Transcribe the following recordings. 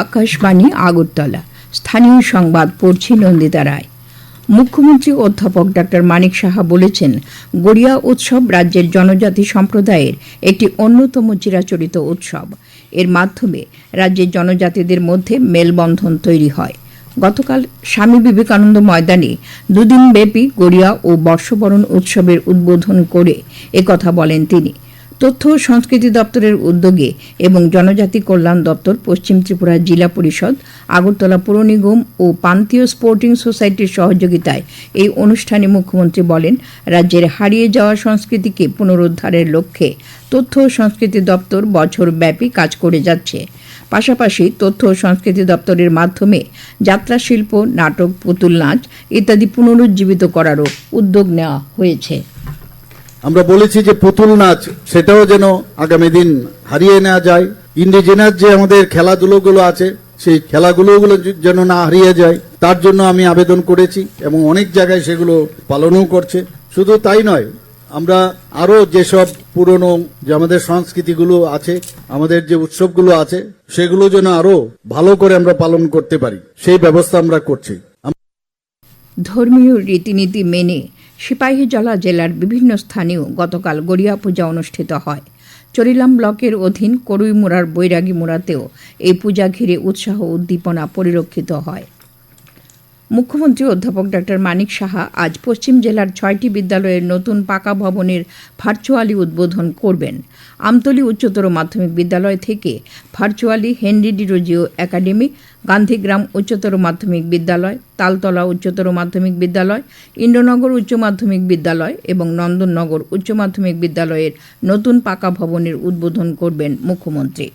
আকাশবাণী আগরতলা। স্থানীয় সংবাদ পড়ছি নন্দিতা রায়। মুখ্যমন্ত্রী অধ্যাপক ডক্টর মানিক সাহা বলেছেন, গড়িয়া উৎসব রাজ্যের জনজাতি সম্প্রদায়ের একটি অন্যতম চিরাচরিত উৎসব। এর মাধ্যমে রাজ্যের জনজাতিদের মধ্যে মেলবন্ধন তৈরি হয়। গতকাল স্বামী বিবেকানন্দ ময়দানে দুদিন ব্যাপী গড়িয়া ও বর্ষবরণ উৎসবের উদ্বোধন করে একথা বলেন তিনি। তথ্য ও সংস্কৃতি দপ্তরের উদ্যোগে এবং জনজাতি কল্যাণ দপ্তর, পশ্চিম ত্রিপুরা জেলা পরিষদ, আগরতলা পুর নিগম ও পান্তীয় স্পোর্টিং সোসাইটির সহযোগিতায় এই অনুষ্ঠানে মুখ্যমন্ত্রী বলেন, রাজ্যের হারিয়ে যাওয়া সংস্কৃতিকে পুনরুদ্ধারের লক্ষ্যে তথ্য ও সংস্কৃতি দপ্তর বছর ব্যাপী কাজ করে যাচ্ছে। পাশাপাশি তথ্য ও সংস্কৃতি দপ্তরের মাধ্যমে যাত্রা শিল্প, নাটক, পুতুল নাচ ইত্যাদি পুনরুজ্জীবিত করারও উদ্যোগ নেওয়া হয়েছে। আমরা বলেছি যে পুতুল নাচ, সেটাও যেন আগামী দিন হারিয়ে নেওয়া যায়। ইন্ডিজিনাস যে আমাদের খেলাধুলোগুলো আছে, সেই খেলাগুলো যেন না হারিয়ে যায়, তার জন্য আমি আবেদন করেছি এবং অনেক জায়গায় সেগুলো পালনও করছে। শুধু তাই নয়, আমরা আরও যেসব পুরনো যে আমাদের সংস্কৃতিগুলো আছে, আমাদের যে উৎসবগুলো আছে, সেগুলো যেন আরও ভালো করে আমরা পালন করতে পারি। সেই ব্যবস্থা আমরা করছি। ধর্মীয় রীতিনীতি মেনে সিপাহীজলা জেলার বিভিন্ন স্থানেও গতকাল গড়িয়া পূজা অনুষ্ঠিত হয়। চরিলাম ব্লকের অধীন করুইমুড়ার বৈরাগী মুড়াতেও এই পূজা ঘিরে উৎসাহ উদ্দীপনা পরিলক্ষিত হয়। মুখ্যমন্ত্রী অধ্যাপক ডক্টর মানিক সাহা আজ পশ্চিম জেলার ছয়টি বিদ্যালয়ের নতুন পাকা ভবনের ভার্চুয়ালি উদ্বোধন করবেন। আমতলী উচ্চতর মাধ্যমিক বিদ্যালয় থেকে virtually Henry Derozio academy, Gandhigram উচ্চতর মাধ্যমিক বিদ্যালয়, তালতলা উচ্চতর মাধ্যমিক বিদ্যালয়, ইন্দ্রনগর উচ্চ মাধ্যমিক বিদ্যালয় এবং নন্দননগর উচ্চ মাধ্যমিক বিদ্যালয়ের নতুন পাকা ভবনের উদ্বোধন করবেন মুখ্যমন্ত্রী।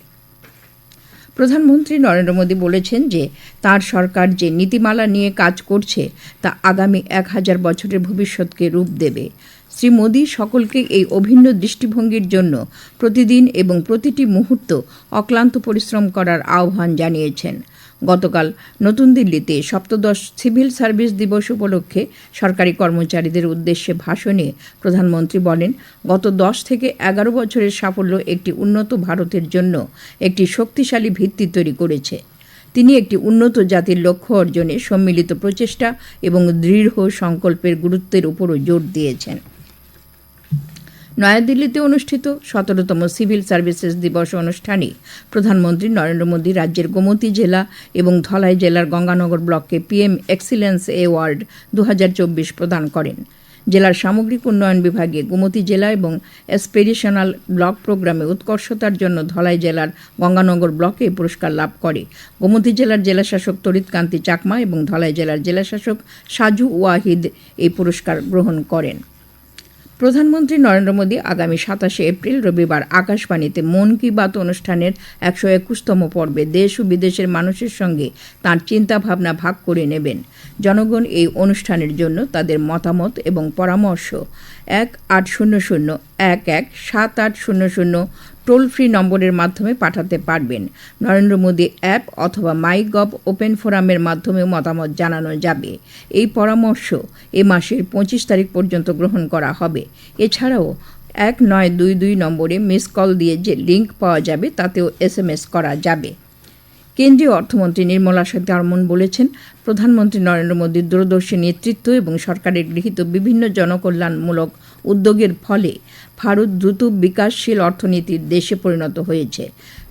প্রধানমন্ত্রী নরেন্দ্র মোদী বলেছেন যে তার সরকার যে নীতিমালা নিয়ে কাজ করছে, তা আগামী এক হাজার বছরের ভবিষ্যৎকে রূপ দেবে। শ্রী মোদী সকলকে এই অভিন্ন দৃষ্টিভঙ্গির জন্য প্রতিদিন এবং প্রতিটি মুহূর্ত অক্লান্ত পরিশ্রম করার আহ্বান জানিয়েছেন। গতকাল নতুন দিল্লিতে সপ্তদশ সিভিল সার্ভিস দিবস উপলক্ষে সরকারি কর্মচারীদের উদ্দেশ্যে ভাষণে প্রধানমন্ত্রী বলেন, গত দশ থেকে এগারো বছরের সাফল্য একটি উন্নত ভারতের জন্য একটি শক্তিশালী ভিত্তি তৈরি করেছে। তিনি একটি উন্নত জাতির লক্ষ্য অর্জনে সম্মিলিত প্রচেষ্টা এবং দৃঢ় সংকল্পের গুরুত্বের উপরও জোর দিয়েছেন। নয়াদিল্লিতে অনুষ্ঠিত সতেরোতম সিভিল সার্ভিসেস দিবস অনুষ্ঠানে প্রধানমন্ত্রী নরেন্দ্র মোদী রাজ্যের গোমতী জেলা এবং ধলাই জেলার গঙ্গানগর ব্লককে পিএম এক্সিলেন্স অ্যাওয়ার্ড দু হাজার চব্বিশ প্রদান করেন। জেলার সামগ্রিক উন্নয়ন বিভাগে গোমতী জেলা এবং এসপেরিশনাল ব্লক প্রোগ্রামে উৎকর্ষতার জন্য ধলাই জেলার গঙ্গানগর ব্লকে পুরস্কার লাভ করে। গোমতী জেলার জেলাশাসক তরিতকান্তি চাকমা এবং ধলাই জেলার জেলাশাসক সাজু ওয়াহিদ এই পুরস্কার গ্রহণ করেন। প্রধানমন্ত্রী নরেন্দ্র মোদী আগামী সাতাশে এপ্রিল রবিবার আকাশবাণীতে মন কি বাত অনুষ্ঠানের একশো একুশতম পর্বে দেশ ও বিদেশের মানুষের সঙ্গে তাঁর চিন্তাভাবনা ভাগ করে নেবেন। জনগণ এই অনুষ্ঠানের জন্য তাদের মতামত এবং পরামর্শ এক আট শূন্য শূন্য, এক এক সাত আট শূন্য শূন্য টোল ফ্রি নম্বরের মাধ্যমে পাঠাতে পারবেন। নরেন্দ্র মোদী অ্যাপ অথবা মাই গভ ওপেন ফোরামের মাধ্যমে মতামত জানানো যাবে। এই পরামর্শ এ মাসের পঁচিশ তারিখ পর্যন্ত গ্রহণ করা হবে। এছাড়াও এক নয় দুই দুই নম্বরে মিস কল দিয়ে যে লিঙ্ক পাওয়া যাবে, তাতেও এস করা যাবে। কেন্দ্রীয় অর্থমন্ত্রী নির্মলা সীতারমন বলেছেন, প্রধানমন্ত্রী নরেন্দ্র মোদীর দূরদর্শী নেতৃত্ব এবং সরকারের গৃহীত বিভিন্ন জনকল্যাণমূলক উদ্যোগের ফলে ভারত দ্রুত বিকাশশীল অর্থনীতির দেশে পরিণত হয়েছে।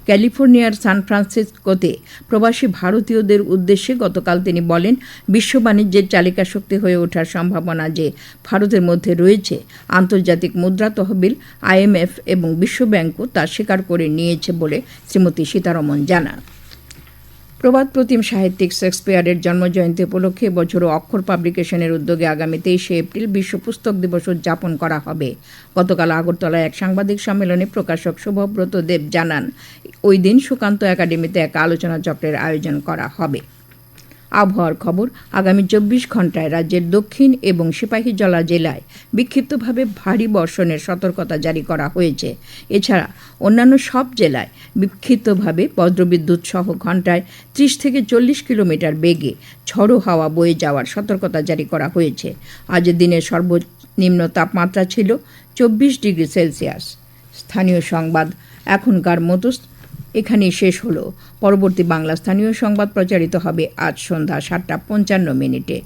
ক্যালিফোর্নিয়ার সান ফ্রান্সিসকোতে প্রবাসী ভারতীয়দের উদ্দেশ্যে গতকাল তিনি বলেন, বিশ্ব বাণিজ্যের চালিকা শক্তি হয়ে ওঠার সম্ভাবনা যে ভারতের মধ্যে রয়েছে, আন্তর্জাতিক মুদ্রা তহবিল আইএমএফ এবং বিশ্বব্যাংকও তা স্বীকার করে নিয়েছে বলে শ্রীমতী সীতারমন জানান। প্রবাদ প্রতিম সাহিত্যিক শেক্সপিয়ারের জন্মজয়ন্তী উপলক্ষে বছর অক্ষর পাবলিকেশনের উদ্যোগে আগামী তেইশে এপ্রিল বিশ্ব পুস্তক দিবস উদযাপন করা হবে। গতকাল আগরতলায় এক সাংবাদিক সম্মেলনে প্রকাশক শুভব্রত দেব জানান, ওই দিন সুকান্ত একাডেমিতে এক আলোচনা চক্রের আয়োজন করা হবে। আবহাওয়ার খবর আগামী চব্বিশ ঘন্টায় রাজ্যের দক্ষিণ এবং সিপাহীজলা জেলায় বিক্ষিপ্তভাবে ভারী বর্ষণের সতর্কতা জারি করা হয়েছে। এছাড়া অন্যান্য সব জেলায় বিক্ষিপ্তভাবে বজ্রবিদ্যুৎ সহ ঘন্টায় ত্রিশ থেকে চল্লিশ কিলোমিটার বেগে ঝড়ো হাওয়া বয়ে যাওয়ার সতর্কতা জারি করা হয়েছে। আজ দিনের সর্বনিম্ন তাপমাত্রা ছিল চব্বিশ ডিগ্রি সেলসিয়াস। স্থানীয় সংবাদ, এখনকার মতো এখানেই শেষ হলো। পরবর্তী বাংলা স্থানীয় সংবাদ প্রচারিত হবে আজ সন্ধ্যা সাতটা পঞ্চান্ন মিনিটে।